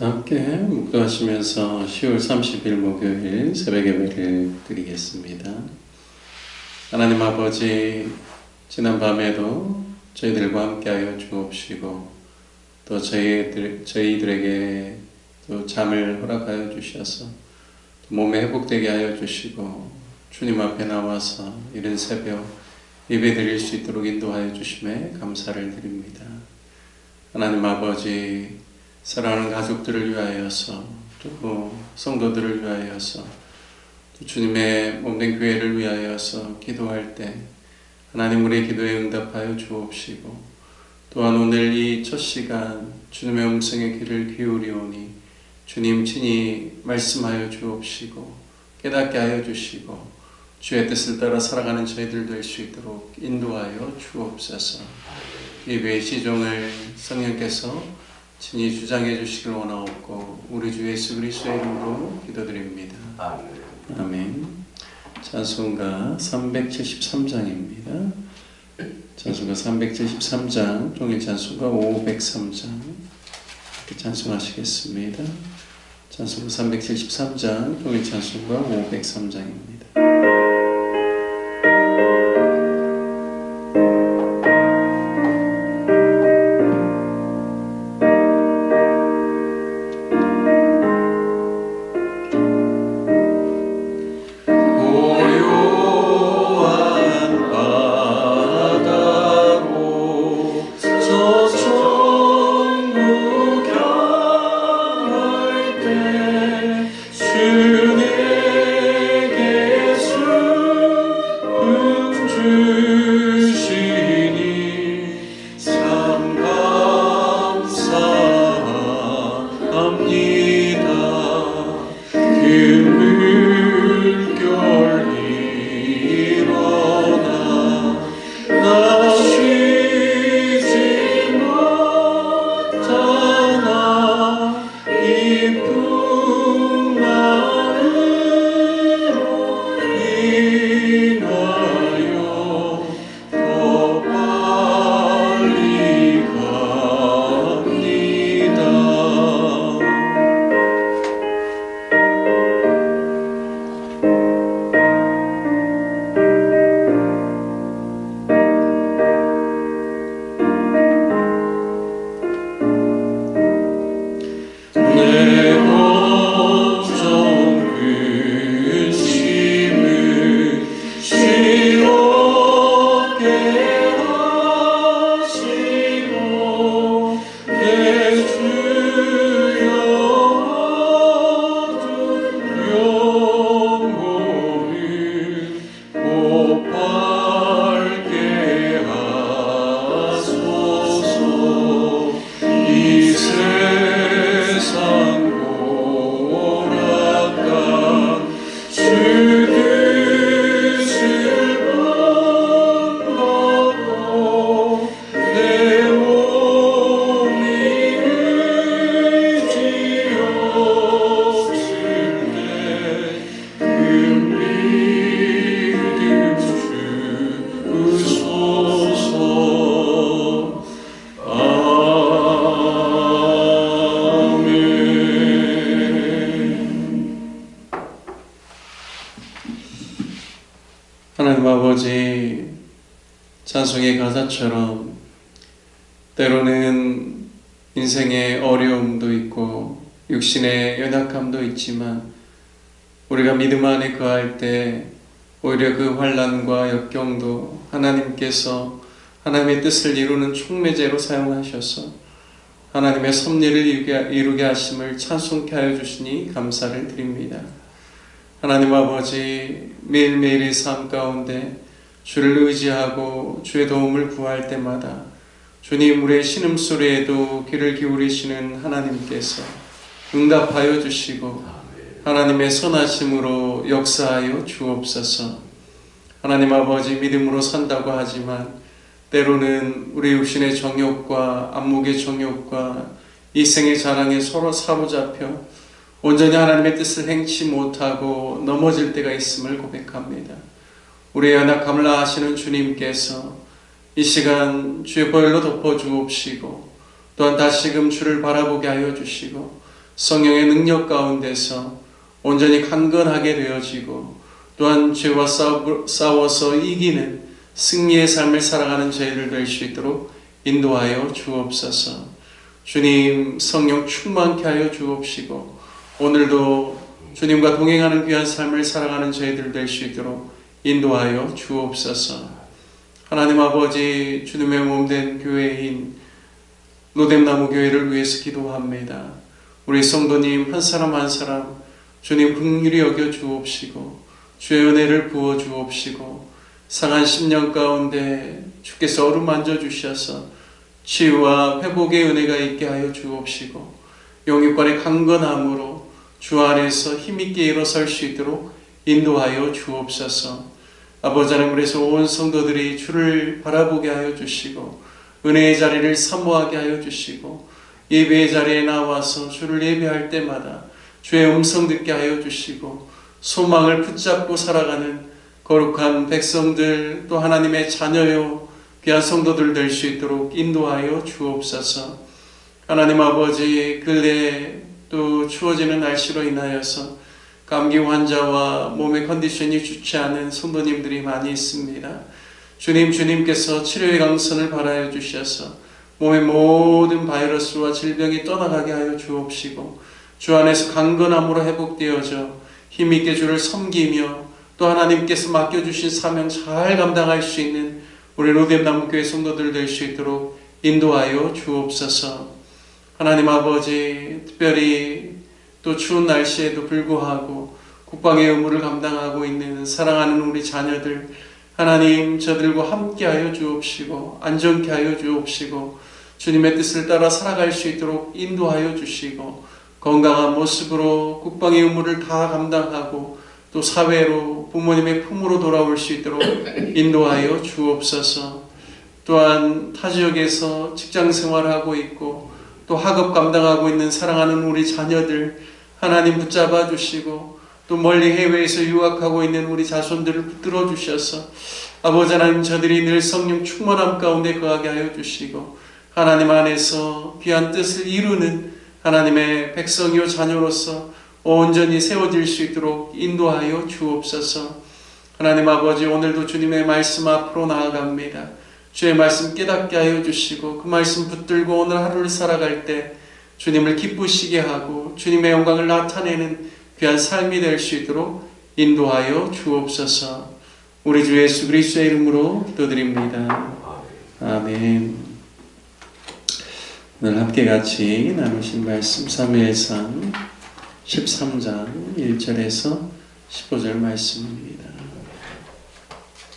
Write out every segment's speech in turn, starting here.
다 함께 묵도하시면서 10월 30일 목요일 새벽 예배를 드리겠습니다. 하나님 아버지 지난 밤에도 저희들과 함께하여 주옵시고 또 저희들 저희들에게 또 잠을 허락하여 주셔서 또 몸에 회복되게 하여 주시고 주님 앞에 나와서 이른 새벽 예배 드릴 수 있도록 인도하여 주심에 감사를 드립니다. 하나님 아버지 사랑하는 가족들을 위하여서 또 성도들을 위하여서 또 주님의 몸된 교회를 위하여서 기도할 때 하나님 우리의 기도에 응답하여 주옵시고 또한 오늘 이 첫 시간 주님의 음성의 귀를 기울이오니 주님 친히 말씀하여 주옵시고 깨닫게 하여 주시고 주의 뜻을 따라 살아가는 저희들 될 수 있도록 인도하여 주옵소서. 예배의 시종을 성령께서 친히 주장해 주시길 원하옵고 우리 주 예수 그리스도의 이름으로 기도드립니다. 아멘. 찬송가 373장입니다. 찬송가 373장, 종일 찬송가 503장 이렇게 찬송하시겠습니다. 찬송가 373장, 종일 찬송가 503장입니다. 가사처럼 때로는 인생의 어려움도 있고 육신의 연약함도 있지만 우리가 믿음 안에 거할 때 오히려 그 환란과 역경도 하나님께서 하나님의 뜻을 이루는 촉매제로 사용하셔서 하나님의 섭리를 이루게 하심을 찬송케 하여 주시니 감사를 드립니다. 하나님 아버지 매일매일의 삶 가운데 주를 의지하고 주의 도움을 구할 때마다 주님 우리의 신음소리에도 귀를 기울이시는 하나님께서 응답하여 주시고 하나님의 선하심으로 역사하여 주옵소서 하나님 아버지 믿음으로 산다고 하지만 때로는 우리 육신의 정욕과 안목의 정욕과 이생의 자랑에 서로 사로잡혀 온전히 하나님의 뜻을 행치 못하고 넘어질 때가 있음을 고백합니다. 우리의 연약함을 아시는 주님께서 이 시간 주의 보혈로 덮어 주옵시고 또한 다시금 주를 바라보게 하여 주시고 성령의 능력 가운데서 온전히 강건하게 되어지고 또한 죄와 싸워서 이기는 승리의 삶을 살아가는 저희들 될수 있도록 인도하여 주옵소서. 주님 성령 충만케 하여 주옵시고 오늘도 주님과 동행하는 귀한 삶을 살아가는 저희들 될 수 있도록 인도하여 주옵소서. 하나님 아버지 주님의 몸된 교회인 노뎀나무 교회를 위해서 기도합니다. 우리 성도님 한 사람 한 사람 주님 긍휼히 여겨 주옵시고 주의 은혜를 부어 주옵시고 상한 10년 가운데 주께서 어루만져 주셔서 치유와 회복의 은혜가 있게 하여 주옵시고 영육간의 강건함으로 주 안에서 힘있게 일어설 수 있도록 인도하여 주옵소서 아버지 하나님 그래서 온 성도들이 주를 바라보게 하여 주시고 은혜의 자리를 사모하게 하여 주시고 예배의 자리에 나와서 주를 예배할 때마다 주의 음성 듣게 하여 주시고 소망을 붙잡고 살아가는 거룩한 백성들 또 하나님의 자녀요 귀한 성도들 될 수 있도록 인도하여 주옵소서. 하나님 아버지 근래 또 추워지는 날씨로 인하여서 감기 환자와 몸의 컨디션이 좋지 않은 성도님들이 많이 있습니다. 주님, 주님께서 치료의 강선을 발하여 주셔서 몸의 모든 바이러스와 질병이 떠나가게 하여 주옵시고 주 안에서 강건함으로 회복되어져 힘있게 주를 섬기며 또 하나님께서 맡겨주신 사명 잘 감당할 수 있는 우리 로뎀나무교회 성도들 될 수 있도록 인도하여 주옵소서 하나님 아버지 특별히 또 추운 날씨에도 불구하고 국방의 의무를 감당하고 있는 사랑하는 우리 자녀들 하나님 저들과 함께하여 주옵시고 안전케 하여 주옵시고 주님의 뜻을 따라 살아갈 수 있도록 인도하여 주시고 건강한 모습으로 국방의 의무를 다 감당하고 또 사회로 부모님의 품으로 돌아올 수 있도록 인도하여 주옵소서. 또한 타 지역에서 직장 생활하고 있고 또 학업 감당하고 있는 사랑하는 우리 자녀들 하나님 붙잡아 주시고 또 멀리 해외에서 유학하고 있는 우리 자손들을 붙들어 주셔서 아버지 하나님 저들이 늘 성령 충만함 가운데 거하게 하여 주시고 하나님 안에서 귀한 뜻을 이루는 하나님의 백성이요 자녀로서 온전히 세워질 수 있도록 인도하여 주옵소서. 하나님 아버지 오늘도 주님의 말씀 앞으로 나아갑니다. 주의 말씀 깨닫게 하여 주시고 그 말씀 붙들고 오늘 하루를 살아갈 때 주님을 기쁘시게 하고 주님의 영광을 나타내는 귀한 삶이 될 수 있도록 인도하여 주옵소서. 우리 주 예수 그리스도의 이름으로 기도드립니다. 아멘. 오늘 함께 같이 나누신 말씀 사무엘상 13장 1절에서 15절 말씀입니다.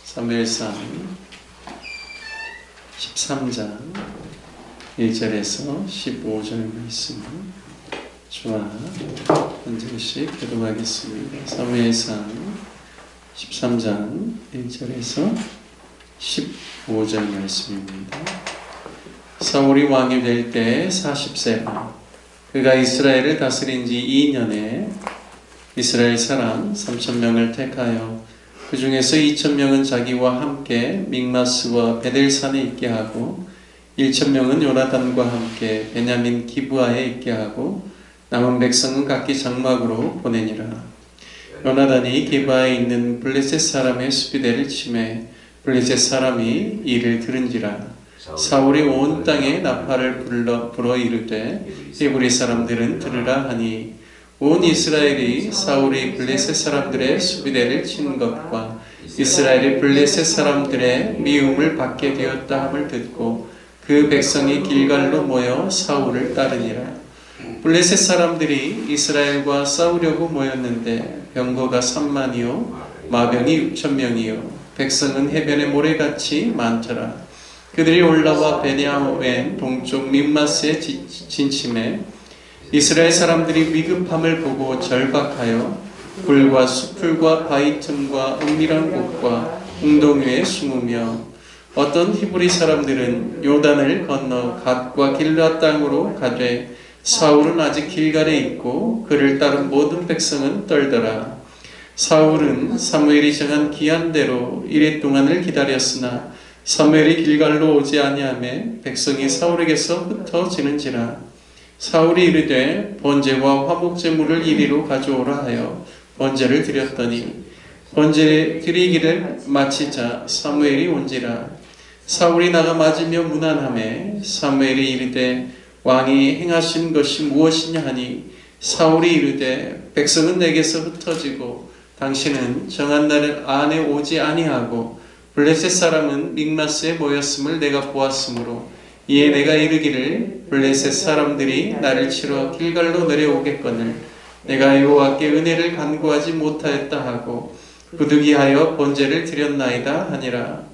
사무엘상 13장 1절에서 15절 말씀 주와 한 절씩 교독하겠습니다. 사무엘상 13장 1절에서 15절 말씀입니다. 사울이 왕이 될 때 40세라 그가 이스라엘을 다스린 지 2년에 이스라엘 사람 3천 명을 택하여 그 중에서 2천 명은 자기와 함께 믹마스와 베델산에 있게 하고 1천 명은 요나단과 함께 베냐민 기브아에 있게 하고 남은 백성은 각기 장막으로 보내니라. 요나단이 기브아에 있는 블레셋 사람의 수비대를 침해 블레셋 사람이 이를 들은지라. 사울이 온 땅에 나팔을 불러, 불어 이르되 히브리 사람들은 들으라 하니 온 이스라엘이 사울이 블레셋 사람들의 수비대를 친 것과 이스라엘이 블레셋 사람들의 미움을 받게 되었다 함을 듣고 그 백성이 길갈로 모여 사울을 따르니라. 블레셋 사람들이 이스라엘과 싸우려고 모였는데 병거가 3만이요 마병이 6천 명이요 백성은 해변의 모래같이 많더라. 그들이 올라와 베냐웬 동쪽 림마스에 진침해 이스라엘 사람들이 위급함을 보고 절박하여 불과 수풀과 바위 틈과 은밀한 곳과 웅덩이에 숨으며 어떤 히브리 사람들은 요단을 건너 갓과 길라 땅으로 가되 사울은 아직 길갈에 있고 그를 따른 모든 백성은 떨더라. 사울은 사무엘이 정한 기한대로 이래 동안을 기다렸으나 사무엘이 길갈로 오지 아니하매 백성이 사울에게서 흩어지는지라 사울이 이르되 번제와 화목 제물을 이리로 가져오라 하여 번제를 드렸더니 번제 드리기를 마치자 사무엘이 온지라 사울이 나가 맞으며 무난함에 사무엘이 이르되 왕이 행하신 것이 무엇이냐 하니 사울이 이르되 백성은 내게서 흩어지고 당신은 정한 날 안에 오지 아니하고 블레셋 사람은 믹마스에 모였음을 내가 보았으므로 이에 내가 이르기를 블레셋 사람들이 나를 치러 길갈로 내려오겠거늘 내가 여호와께 은혜를 간구하지 못하였다 하고 부득이하여 번제를 드렸나이다 하니라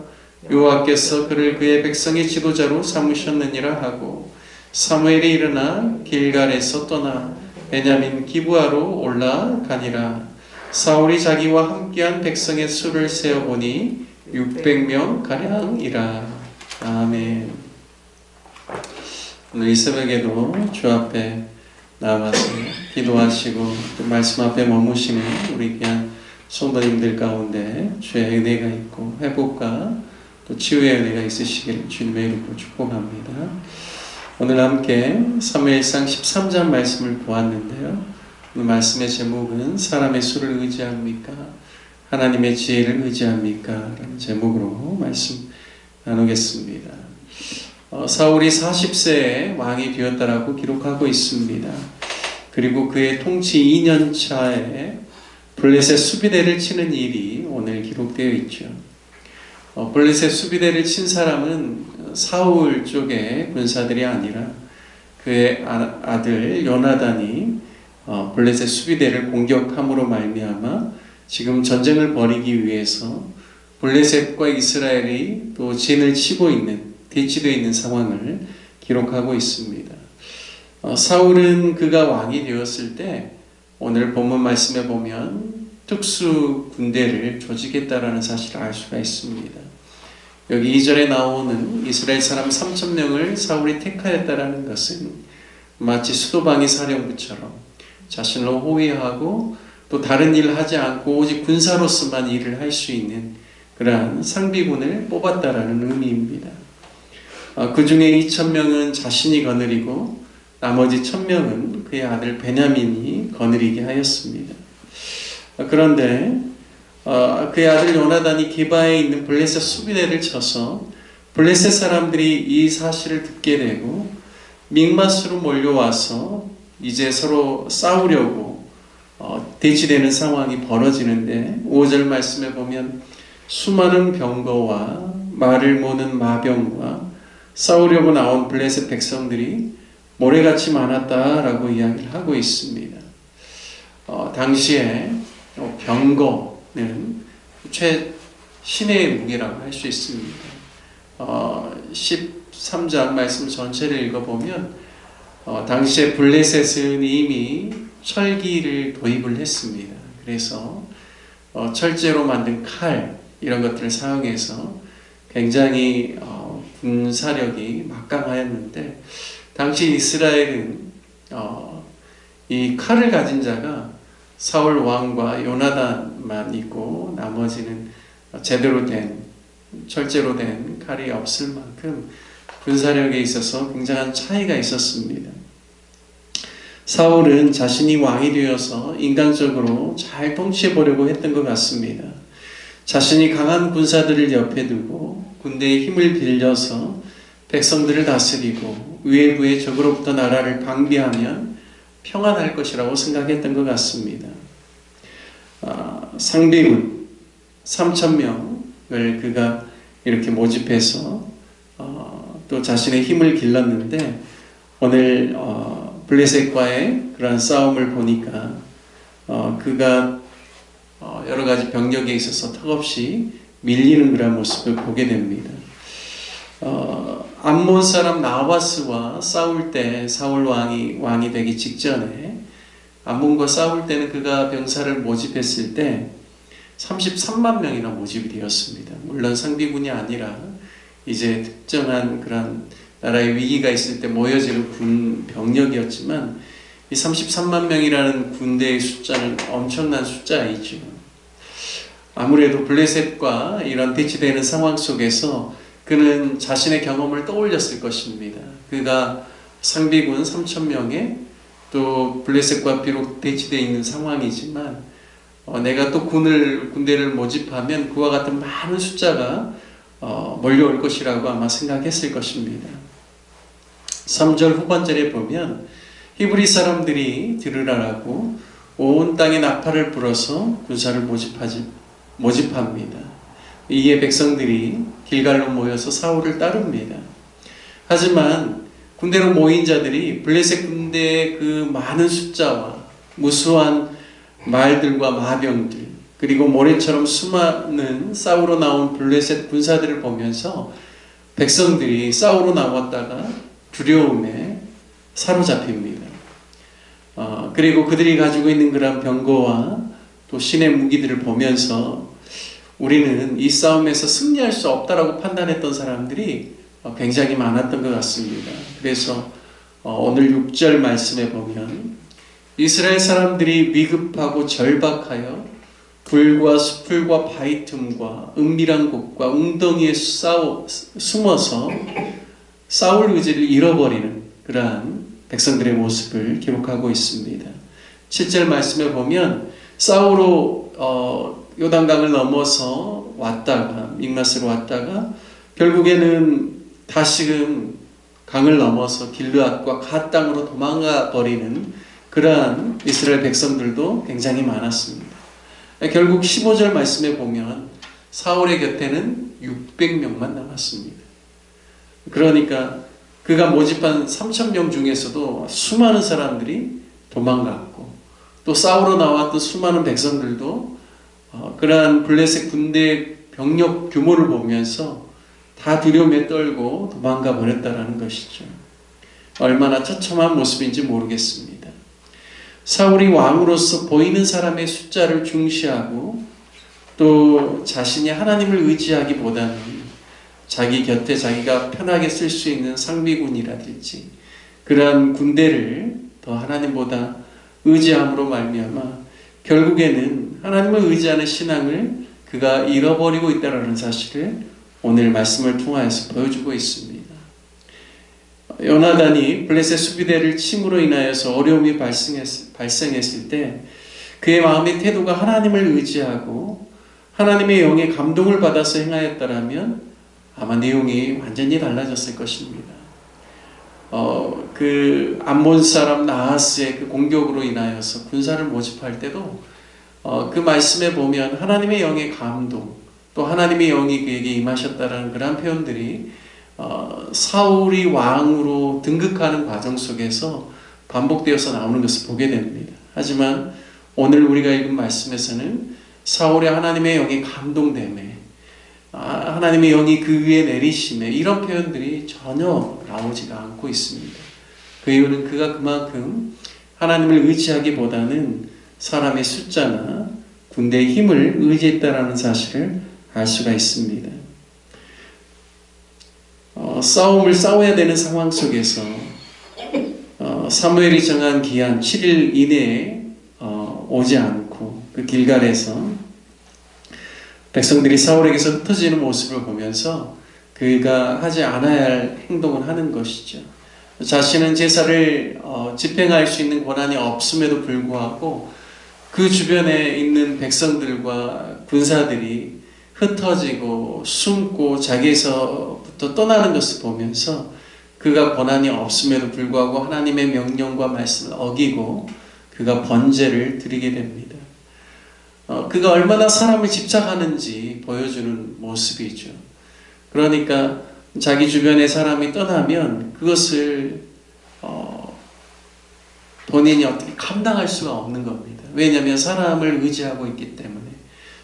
여호와께서 그를 그의 백성의 지도자로 삼으셨느니라 하고 사무엘이 일어나 길갈에서 떠나 베냐민 기부하로 올라가니라 사울이 자기와 함께한 백성의 수를 세어 보니 600명 가량이라 아멘. 오늘 이 새벽에도 주 앞에 나와서 기도하시고 또 말씀 앞에 머무시는 우리 귀한 성도님들 가운데 주의 은혜가 있고 회복과 또 치유의 은혜가 있으시기를 주님의 이름으로 축복합니다. 오늘 함께 사무엘상 13장 말씀을 보았는데요. 오늘 말씀의 제목은 사람의 수를 의지합니까? 하나님의 지혜를 의지합니까? 라는 제목으로 말씀 나누겠습니다. 어, 사울이 40세에 왕이 되었다라고 기록하고 있습니다. 그리고 그의 통치 2년 차에 블레셋 수비대를 치는 일이 오늘 기록되어 있죠. 어, 블레셋 수비대를 친 사람은 사울 쪽의 군사들이 아니라 그의 아, 들 요나단이 어, 블레셋 수비대를 공격함으로 말미암아 지금 전쟁을 벌이기 위해서 블레셋과 이스라엘이 또 진을 치고 있는 대치되어 있는 상황을 기록하고 있습니다. 어, 사울은 그가 왕이 되었을 때 오늘 본문 말씀에 보면 특수 군대를 조직했다라는 사실을 알 수가 있습니다. 여기 2절에 나오는 이스라엘 사람 3천 명을 사울이 택하였다라는 것은 마치 수도방위 사령부처럼 자신을 호위하고 또 다른 일을 하지 않고 오직 군사로서만 일을 할 수 있는 그러한 상비군을 뽑았다라는 의미입니다. 어, 그 중에 2천 명은 자신이 거느리고 나머지 1천 명은 그의 아들 베냐민이 거느리게 하였습니다. 어, 그런데 어, 그의 아들 요나단이 기바에 있는 블레셋 수비대를 쳐서 블레셋 사람들이 이 사실을 듣게 되고 믹마스로 몰려와서 이제 서로 싸우려고 대치되는 상황이 벌어지는데 5절 말씀에 보면 수많은 병거와 말을 모는 마병과 싸우려고 나온 블레셋 백성들이 모래같이 많았다라고 이야기를 하고 있습니다. 어, 당시에 병거는 최 신의 무기라고 할 수 있습니다. 어, 13장 말씀 전체를 읽어보면 어, 당시에 블레셋은 이미 철기를 도입을 했습니다. 그래서 어, 철제로 만든 칼 이런 것들을 사용해서 굉장히 어, 군사력이 막강하였는데 당시 이스라엘은 어, 이 칼을 가진 자가 사울 왕과 요나단만 있고 나머지는 제대로 된 철제로 된 칼이 없을 만큼 군사력에 있어서 굉장한 차이가 있었습니다. 사울은 자신이 왕이 되어서 인간적으로 잘 통치해 보려고 했던 것 같습니다. 자신이 강한 군사들을 옆에 두고 군대의 힘을 빌려서 백성들을 다스리고 외부의 적으로부터 나라를 방비하면 평안할 것이라고 생각했던 것 같습니다. 아, 상비군 3천 명을 그가 이렇게 모집해서 어, 또 자신의 힘을 길렀는데 오늘 어, 블레셋과의 그런 싸움을 보니까 어, 그가 어, 여러 가지 병력에 있어서 턱없이 밀리는 그런 모습을 보게 됩니다. 어, 암몬 사람 나와스와 싸울 때 사울 왕이 왕이 되기 직전에 암몬과 싸울 때는 그가 병사를 모집했을 때 33만 명이나 모집이 되었습니다. 물론 상비군이 아니라 이제 특정한 그런 나라의 위기가 있을 때 모여질 군 병력이었지만 이 33만 명이라는 군대의 숫자는 엄청난 숫자이죠. 아무래도 블레셋과 이런 대치되는 상황 속에서 그는 자신의 경험을 떠올렸을 것입니다. 그가 상비군 3천 명에 또 블레셋과 비록 대치되어 있는 상황이지만 어, 내가 또 군을 군대를 모집하면 그와 같은 많은 숫자가 어, 몰려올 것이라고 아마 생각했을 것입니다. 3절 후반절에 보면 히브리 사람들이 들으라라고 온 땅에 나팔을 불어서 군사를 모집하지 모집합니다. 이에 백성들이 길갈로 모여서 사울을 따릅니다. 하지만 군대로 모인 자들이 블레셋 군대의 그 많은 숫자와 무수한 말들과 마병들 그리고 모래처럼 수많은 싸우러 나온 블레셋 군사들을 보면서 백성들이 싸우러 나왔다가 두려움에 사로잡힙니다. 어, 그리고 그들이 가지고 있는 그런 병거와 또 신의 무기들을 보면서 우리는 이 싸움에서 승리할 수 없다라고 판단했던 사람들이 어, 굉장히 많았던 것 같습니다. 그래서 어, 오늘 6절 말씀에 보면 이스라엘 사람들이 위급하고 절박하여 불과 수풀과 바위 틈과 은밀한 곳과 웅덩이에 싸워, 숨어서 싸울 의지를 잃어버리는 그러한 백성들의 모습을 기록하고 있습니다. 7절 말씀에 보면 싸우로 어, 요단강을 넘어서 왔다가 믹마스로 왔다가 결국에는 다시금 강을 넘어서 길르앗과 갓 땅으로 도망가 버리는 그러한 이스라엘 백성들도 굉장히 많았습니다. 결국 15절 말씀에 보면 사울의 곁에는 600명만 남았습니다. 그러니까 그가 모집한 3,000명 중에서도 수많은 사람들이 도망갔고 또 싸우러 나왔던 수많은 백성들도 어, 그러한 블레셋 군대 병력 규모를 보면서 다 두려움에 떨고 도망가 버렸다라는 것이죠. 얼마나 처참한 모습인지 모르겠습니다. 사울이 왕으로서 보이는 사람의 숫자를 중시하고 또 자신이 하나님을 의지하기보다는 자기 곁에 자기가 편하게 쓸 수 있는 상비군이라든지 그러한 군대를 더 하나님보다 의지함으로 말미암아 결국에는 하나님을 의지하는 신앙을 그가 잃어버리고 있다는 사실을 오늘 말씀을 통하여서 보여주고 있습니다. 요나단이 블레셋 수비대를 침으로 인하여서 어려움이 발생했, 발생했을 때 그의 마음의 태도가 하나님을 의지하고 하나님의 영의 감동을 받아서 행하였다라면 아마 내용이 완전히 달라졌을 것입니다. 어, 그 암몬 사람 나하스의 그 공격으로 인하여서 군사를 모집할 때도 어, 그 말씀에 보면 하나님의 영의 감동, 또 하나님의 영이 그에게 임하셨다라는 그런 표현들이 어, 사울이 왕으로 등극하는 과정 속에서 반복되어서 나오는 것을 보게 됩니다. 하지만 오늘 우리가 읽은 말씀에서는 사울의 하나님의 영이 감동됨에 아, 하나님의 영이 그 위에 내리심에 이런 표현들이 전혀 나오지가 않고 있습니다. 그 이유는 그가 그만큼 하나님을 의지하기보다는 사람의 숫자나 군대의 힘을 의지했다라는 사실을 알 수가 있습니다. 어, 싸움을 싸워야 되는 상황 속에서 어, 사무엘이 정한 기한 7일 이내에 어, 오지 않고 그 길갈에서 백성들이 사울에게서 흩어지는 모습을 보면서 그가 하지 않아야 할 행동을 하는 것이죠. 자신은 제사를 어, 집행할 수 있는 권한이 없음에도 불구하고 그 주변에 있는 백성들과 군사들이 흩어지고 숨고 자기에서부터 떠나는 것을 보면서 그가 권한이 없음에도 불구하고 하나님의 명령과 말씀을 어기고 그가 번제를 드리게 됩니다. 어, 그가 얼마나 사람을 집착하는지 보여주는 모습이죠. 그러니까 자기 주변의 사람이 떠나면 그것을 어, 본인이 어떻게 감당할 수가 없는 겁니다. 왜냐하면 사람을 의지하고 있기 때문에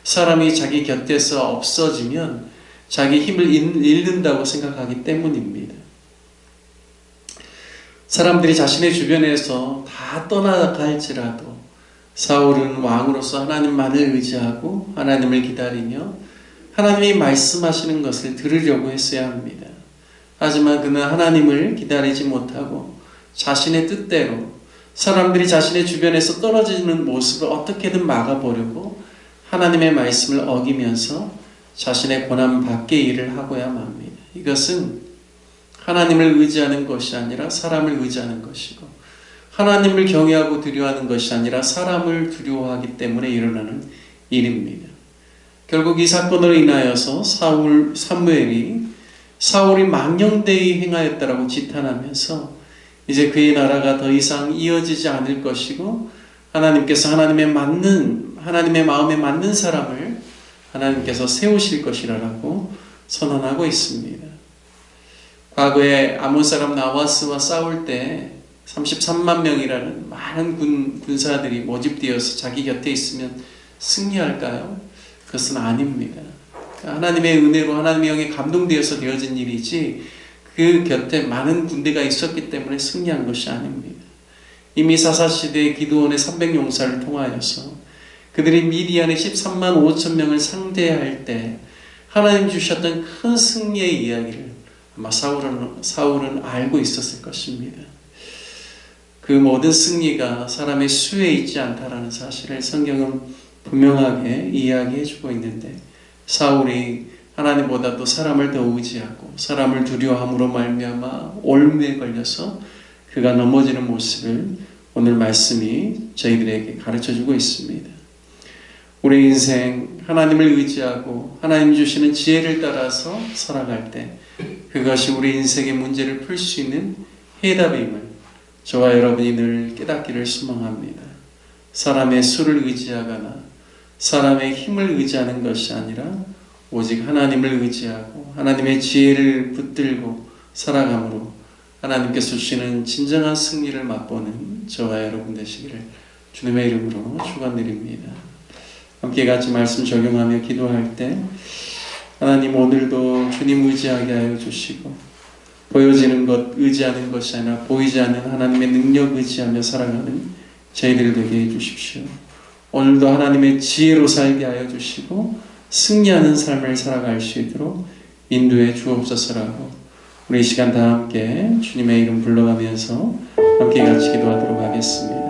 사람이 자기 곁에서 없어지면 자기 힘을 잃는다고 생각하기 때문입니다. 사람들이 자신의 주변에서 다 떠나갈지라도 사울은 왕으로서 하나님만을 의지하고 하나님을 기다리며 하나님이 말씀하시는 것을 들으려고 했어야 합니다. 하지만 그는 하나님을 기다리지 못하고 자신의 뜻대로 사람들이 자신의 주변에서 떨어지는 모습을 어떻게든 막아보려고 하나님의 말씀을 어기면서 자신의 고난 밖의 일을 하고야 맙니다. 이것은 하나님을 의지하는 것이 아니라 사람을 의지하는 것이고 하나님을 경외하고 두려워하는 것이 아니라 사람을 두려워하기 때문에 일어나는 일입니다. 결국 이 사건으로 인하여서 사울 사무엘이 사울이 망령되이 행하였다라고 지탄하면서 이제 그의 나라가 더 이상 이어지지 않을 것이고 하나님께서 하나님의 맞는 하나님의 마음에 맞는 사람을 하나님께서 세우실 것이라고 선언하고 있습니다. 과거에 아몬 사람 나와스와 싸울 때 33만 명이라는 많은 군, 군사들이 모집되어서 자기 곁에 있으면 승리할까요? 그것은 아닙니다. 하나님의 은혜로 하나님의 영에 감동되어서 되어진 일이지 그 곁에 많은 군대가 있었기 때문에 승리한 것이 아닙니다. 이미 사사시대의 기도원의 300용사를 통하여서 그들이 미디안의 13만 5천 명을 상대할 때 하나님 주셨던 큰 승리의 이야기를 아마 사울은, 사울은 알고 있었을 것입니다. 그 모든 승리가 사람의 수에 있지 않다라는 사실을 성경은 분명하게 이야기해 주고 있는데 사울이 하나님보다도 사람을 더 의지하고 사람을 두려워함으로 말미암아 올무에 걸려서 그가 넘어지는 모습을 오늘 말씀이 저희들에게 가르쳐 주고 있습니다. 우리 인생 하나님을 의지하고 하나님 주시는 지혜를 따라서 살아갈 때 그것이 우리 인생의 문제를 풀 수 있는 해답임을 저와 여러분이 늘 깨닫기를 소망합니다. 사람의 수를 의지하거나 사람의 힘을 의지하는 것이 아니라 오직 하나님을 의지하고 하나님의 지혜를 붙들고 살아감으로 하나님께서 주시는 진정한 승리를 맛보는 저와 여러분 되시기를 주님의 이름으로 축원드립니다. 함께 같이 말씀 적용하며 기도할 때 하나님 오늘도 주님 의지하게 하여 주시고 보여지는 것 의지하는 것이 아니라 보이지 않는 하나님의 능력 의지하며 살아가는 저희들 되게 해 주십시오. 오늘도 하나님의 지혜로 살게 하여 주시고 승리하는 삶을 살아갈 수 있도록 인도해 주옵소서라고 우리 이 시간 다 함께 주님의 이름 불러가면서 함께 같이 기도하도록 하겠습니다.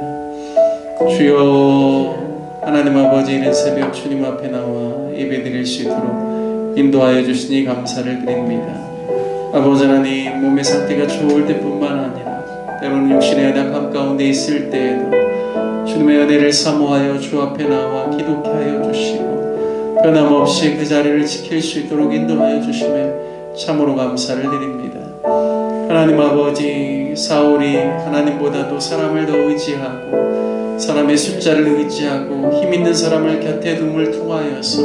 주여 하나님 아버지 이른 새벽 주님 앞에 나와 예배 드릴 수 있도록 인도하여 주시니 감사를 드립니다. 아버지 하나님 몸의 상태가 좋을 때뿐만 아니라 때로는 육신의 연약함 가운데 있을 때에도 주님의 은혜를 사모하여 주 앞에 나와 기도케 하여 주시고 변함없이 그 자리를 지킬 수 있도록 인도하여 주심에 참으로 감사를 드립니다. 하나님 아버지 사울이 하나님보다도 사람을 더 의지하고 사람의 숫자를 의지하고 힘 있는 사람을 곁에 둠을 통하여서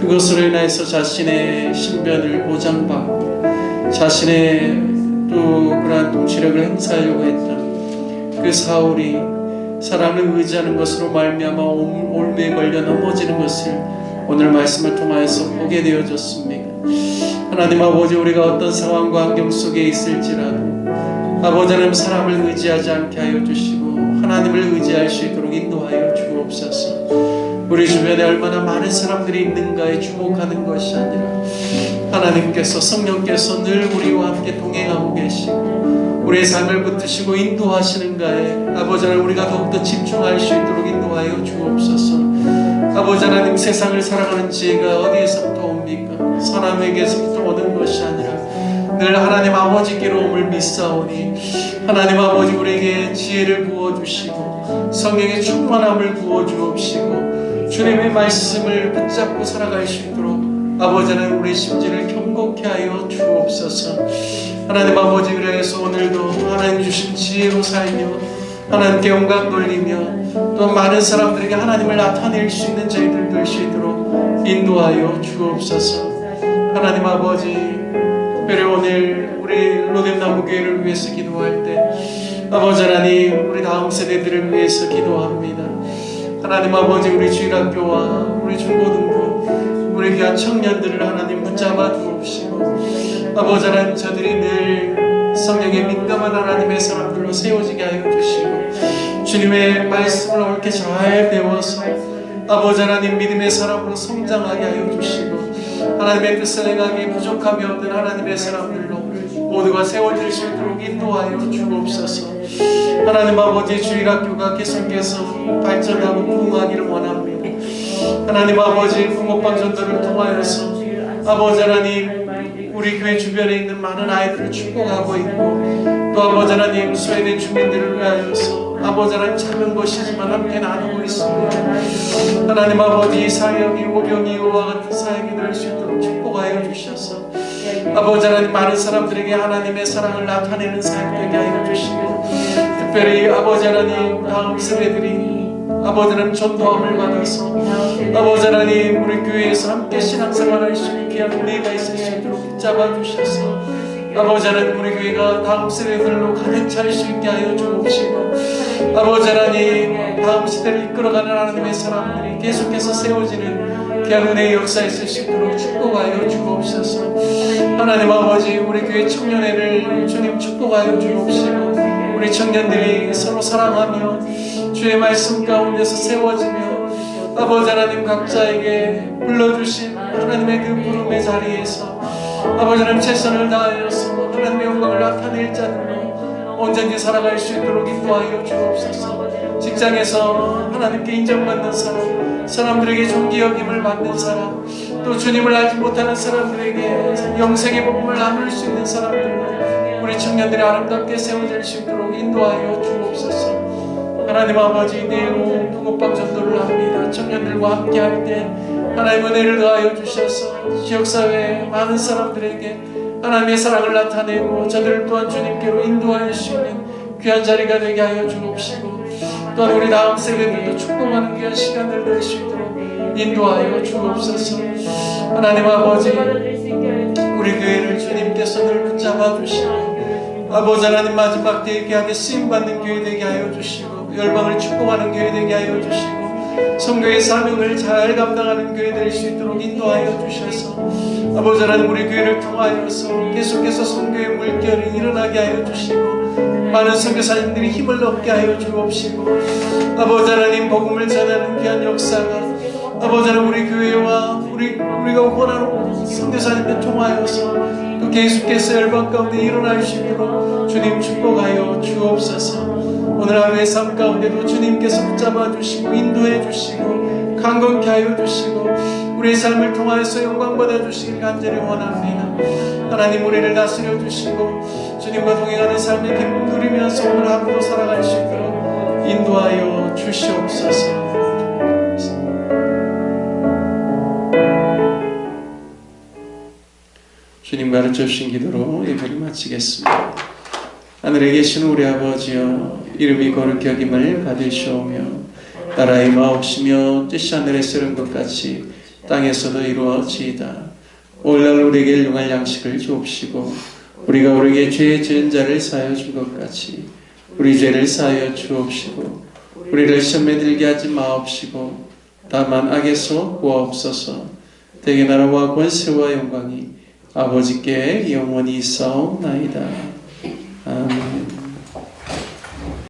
그것으로 인해서 자신의 신변을 보장받고 자신의 또 그러한 통치력을 행사하려고 했던 그 사울이 사람을 의지하는 것으로 말미암아 올무에 걸려 넘어지는 것을 오늘 말씀을 통하여서 보게 되어졌습니다. 하나님 아버지 우리가 어떤 상황과 환경 속에 있을지라도 아버지 하나님 사람을 의지하지 않게 하여 주시고 하나님을 의지할 수 있도록 인도하여 주옵소서. 우리 주변에 얼마나 많은 사람들이 있는가에 주목하는 것이 아니라 하나님께서 성령께서 늘 우리와 함께 동행하고 계시고 우리의 삶을 붙드시고 인도하시는가에 아버지 하나님 우리가 더욱더 집중할 수 있도록 인도하여 주옵소서 아버지 하나님 세상을 살아가는 지혜가 어디에서부터 옵니까? 사람에게서부터 오는 것이 아니라 늘 하나님 아버지께로 옴을 믿사오니 하나님 아버지 우리에게 지혜를 부어주시고 성령의 충만함을 부어주옵시고 주님의 말씀을 붙잡고 살아갈 수 있도록 아버지 하나님 우리 심지를 경고케 하여 주옵소서 하나님 아버지 그래서 오늘도 하나님 주신 지혜로 살며 하나님께 영광 돌리며 또 많은 사람들에게 하나님을 나타낼 수 있는 저희들 될 수 있도록 인도하여 주옵소서. 하나님 아버지 특별히 오늘 우리 로뎀나무 교회를 위해서 기도할 때 아버지 하나님 우리 다음 세대들을 위해서 기도합니다. 하나님 아버지 우리 주일학교와 우리 중고등부 우리 귀한 청년들을 하나님 붙잡아 주옵시고 아버지 하나님 저들이 늘 성령에 민감한 하나님의 사람들로 세워지게 하여 주시고 주님의 말씀을 옳게 잘 배워서 아버지 하나님 믿음의 사람으로 성장하게 하여 주시고 하나님의 뜻을 행하기 부족함이 없는 하나님의 사람들로 모두가 세워질 수 있도록 인도하여 주옵소서. 하나님 아버지 주일학교가 계속해서 발전하고 부흥하기를 원합니다. 하나님 아버지 부모방 전도를 통하여서 아버지 하나님 우리 교회 주변에 있는 많은 아이들을 축복하고 있고 또 아버지 하나님 스웨덴 주민들을 위하여서 아버지 하나님 작은 것이지만 함께 나누고 있습니다. 하나님 아버지 사역이 오병이 이와 같은 사역이 될 수 있도록 축복하여 주셔서 아버지 하나님 많은 사람들에게 하나님의 사랑을 나타내는 사역 되게 하여 주시고 특별히 아버지 하나님 다음 세대들이 아버지 하나님 전도함을 받아서 아버지 하나님 우리 교회에서 함께 신앙생활할 수 있게 한 은혜가 있을 수 있도록 잡아주셔서 아버지 하나님 우리 교회가 다음 세대들로 가득 찰 수 있게 하여 주옵시고 아버지 하나님 다음 시대를 이끌어가는 하나님의 사람들이 계속해서 세워지는 귀한 은혜의 역사 있을 수 있도록 축복하여 주옵소서. 하나님 아버지 우리 교회 청년회를 주님 축복하여 주옵시고 우리 청년들이 서로 사랑하며 주의 말씀 가운데서 세워지며 아버지 하나님 각자에게 불러주신 하나님의 그 부름의 자리에서 아버지 하나님 최선을 다하여서 하나님의 영광을 나타낼 자들로 온전히 살아갈 수 있도록 인도하여 주옵소서. 직장에서 하나님께 인정받는 사람 사람들에게 존귀 여김을 받는 사람 또 주님을 알지 못하는 사람들에게 영생의 복음을 나눌 수 있는 사람들로 우리 청년들이 아름답게 세워질 수 있도록 인도하여 주옵소서 하나님 아버지 오후 붕어빵 전도를 합니다. 청년들과 함께 할 때 하나님 은혜를 더하여 주셔서 지역사회 많은 사람들에게 하나님의 사랑을 나타내고 저들 또한 주님께로 수 있는 귀한 자리가 되게 하여 주옵시고 또한 우리 다음 세대들도 축복하는 귀한 시간을 될수 있도록 인도하여 주옵소서 하나님 아버지 우리 교회를 주님께서 늘 붙잡아 주시고 아버지 하나님 마지막 때에 귀하게 쓰임받는 교회 되게 하여 주시고 열방을 축복하는 교회 되게 하여 주시고 성교의 사명을 잘 감당하는 교회 될 수 있도록 인도하여 주셔서 아버지 하나님 우리 교회를 통하여서 계속해서 성교의 물결이 일어나게 하여 주시고 많은 선교사님들이 힘을 얻게 하여 주옵시고 아버지 하나님 복음을 전하는 귀한 역사가 아버지 하나님 우리 교회와 우리, 우리가 원하는 선교사님들 통하여서 또 계속해서 열방 가운데 일어날 수 있도록 주님 축복하여 주옵소서 오늘 하루의 삶 가운데도 주님께서 붙잡아 주시고 인도해 주시고 강건케 하여 주시고 우리의 삶을 통하여서 영광 받아 주시길 간절히 원합니다. 하나님 우리를 다스려 주시고 주님과 동행하는 삶의 기쁨 누리면서 오늘 하루도 살아갈 수 있도록 인도하여 주시옵소서. 주님 가르쳐 주신 기도로 예배를 마치겠습니다. 하늘에 계신 우리 아버지여 이름이 거룩히 여김을 받으시오며 나라의 마옵시며 뜻이 하늘에서 이룬 것 같이 땅에서도 이루어지이다. 오늘날 우리에게 일용할 양식을 주옵시고 우리가 우리에게 죄 지은 자를 사하여 준 것 같이 우리 죄를 사하여 주옵시고 우리를 시험에 들게 하지 마옵시고 다만 악에서 구하옵소서 대개 나라와 권세와 영광이 아버지께 영원히 있사옵나이다. 아멘